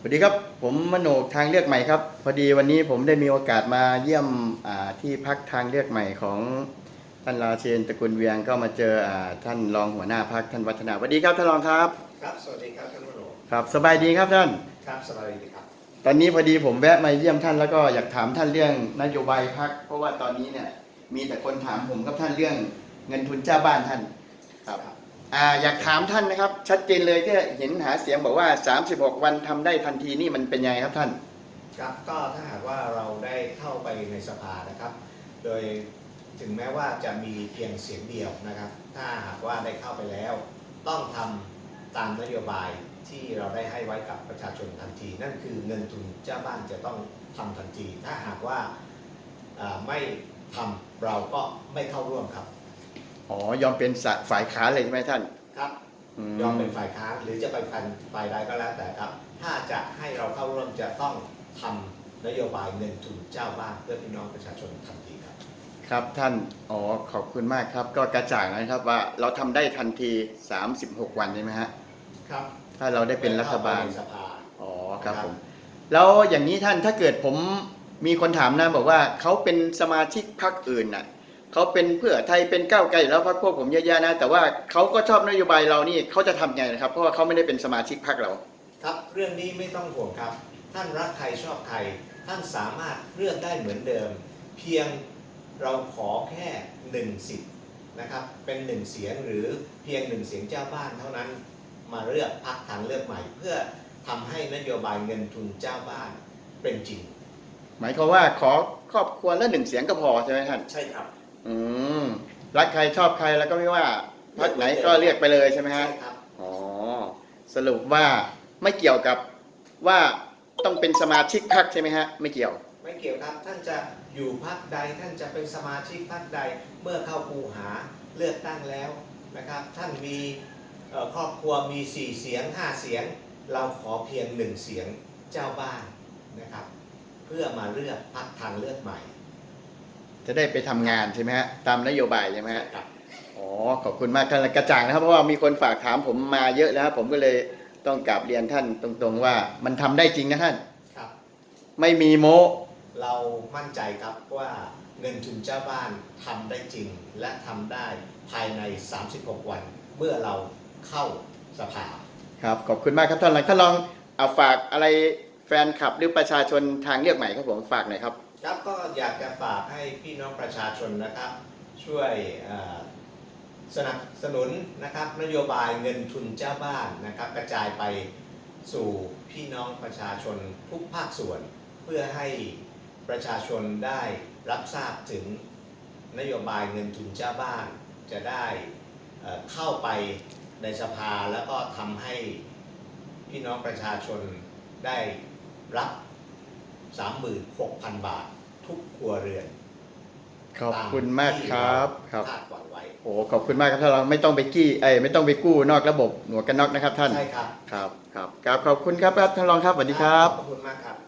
สวัสดีครับ ผมมโนกทางเลือกใหม่ครับ พอดีวันนี้ผมได้มีโอกาสมาเยี่ยมอ่าที่พักทางเลือกใหม่ของท่านราเชนตระกูลเวียงก็มาเจออ่าท่านรองหัวหน้าพักท่านวัฒนาสวัสดีครับท่านรองครับ ครับ สวัสดีครับท่านมโนครับ สบายดีครับท่าน ครับสบายดีครับ ตอนนี้พอดีผมแวะมาเยี่ยมท่านแล้วก็อยากถามท่านเรื่องนโยบายพักเพราะว่าตอนนี้เนี่ยมีแต่คนถามผมกับท่านเรื่องเงินทุนเจ้าบ้านท่านครับ อยากถามท่านนะครับ ชัดเจนเลยที่เห็นหาเสียงบอกว่า 36 วันทำได้ทันทีนี่มันเป็นยังไงครับท่านครับก็ถ้าหากว่าเราได้เข้าไปในสภานะครับ โดยถึงแม้ว่าจะมีเพียงเสียงเดียวนะครับ ถ้าหากว่าได้เข้าไปแล้ว ต้องทำตามนโยบายที่เราได้ให้ไว้กับประชาชนทันที นั่นคือเงินทุนเจ้าบ้านจะต้องทำทันที ถ้าหากว่าอ่าไม่ทำเราก็ไม่เข้าร่วมครับ อ๋อยอมเป็นฝ่ายค้านเลยใช่ไหมท่าน ครับยอมเป็นฝ่ายค้านหรือจะไปฟันฝ่ายใดก็แล้วแต่ครับ ถ้าจะให้เราเข้าร่วมจะต้องทำนโยบายเงินทุนเจ้าบ้านเพื่อพี่น้องประชาชนทันทีครับ ครับท่านอ๋อขอบคุณมากครับ ก็กระจ่างแล้วนะครับว่าเราทำได้ทันที 36 วันใช่ไหมฮะครับ ถ้าเราได้เป็นรัฐบาลในสภาอ๋อครับครับผมแล้วอย่างนี้ท่านถ้าเกิดผมมีคนถามนะบอกว่าเขาเป็นสมาชิกพรรคอื่นน่ะ เขาเป็นเพื่อไทยเป็นก้าวไกลแล้วพรรคพวกผมเยอะๆนะ แต่ว่าเขาก็ชอบนโยบายเรานี่เขาจะทำไงนะครับ เพราะว่าเขาไม่ได้เป็นสมาชิกพรรคเรา ครับเรื่องนี้ไม่ต้องห่วงครับ ท่านรักใครชอบใครท่านสามารถเลือกได้เหมือนเดิม เพียงเราขอแค่หนึ่งสิทธิ์นะครับเป็นหนึ่งเสียงหรือเพียงหนึ่งเสียงเจ้าบ้านเท่านั้นมาเลือกพักทางเลือกใหม่ เพื่อทำให้นโยบายเงินทุนเจ้าบ้านเป็นจริง หมายความว่าขอครอบครัวละหนึ่งเสียงก็พอใช่ไหมท่าน ใช่ครับ อืมรักใครชอบใครแล้วก็ไม่ว่าพรรคไหนก็เรียกไปเลยใช่ไหมฮะ ใช่ครับ อ๋อ สรุปว่าไม่เกี่ยวกับว่าต้องเป็นสมาชิกพรรคใช่ไหมฮะ ไม่เกี่ยว ไม่เกี่ยวครับ ท่านจะอยู่พักใด ท่านจะเป็นสมาชิกพักใด เมื่อเข้าคูหาเลือกตั้งแล้วนะครับ ท่านมีเอ่อครอบครัวมี 4 เสียง 5 เสียง เราขอเพียง 1 เสียงเจ้าบ้านนะครับ เพื่อมาเลือกพักทางเลือกใหม่ จะได้ไปทำงานใช่ไหมฮะตามนโยบายใช่ไหมฮะครับ อ๋อขอบคุณมากท่านกระจ่างนะครับ เพราะว่ามีคนฝากถามผมมาเยอะแล้วผมก็เลยต้องกราบเรียนท่านตรงๆว่ามันทำได้จริงนะท่าน ครับ ไม่มีโม้เรามั่นใจครับว่าเงินทุนเจ้าบ้านทำได้จริง และทำได้ภายใน 36 วัน เมื่อเราเข้าสภา ครับขอบคุณมากครับท่านลองท่านลองเอาฝากอะไรแฟนคลับหรือประชาชนทางเลือกใหม่ครับผมฝากหน่อยครับ ครับก็อยากจะฝากให้พี่น้องประชาชนนะครับ ช่วยสนับสนุนนะครับนโยบายเงินทุนเจ้าบ้านนะครับ กระจายไปสู่พี่น้องประชาชนทุกภาคส่วน เพื่อให้ประชาชนได้รับทราบถึงนโยบายเงินทุนเจ้าบ้าน จะได้เข้าไปในสภาแล้วก็ทำให้พี่น้องประชาชนได้รับ 36,000 บาททุกครัวเรือนขอบคุณมากครับครับคาดหวังไว้โอ้ขอบคุณมากครับท่านรองไม่ต้องไปกี้เอ้ยไม่ต้องไปกู้นอกระบบหนวกกันน็อกนะครับท่านใช่ครับครับครับครับขอบคุณครับครับท่านรองครับสวัสดีครับขอบคุณมากครับ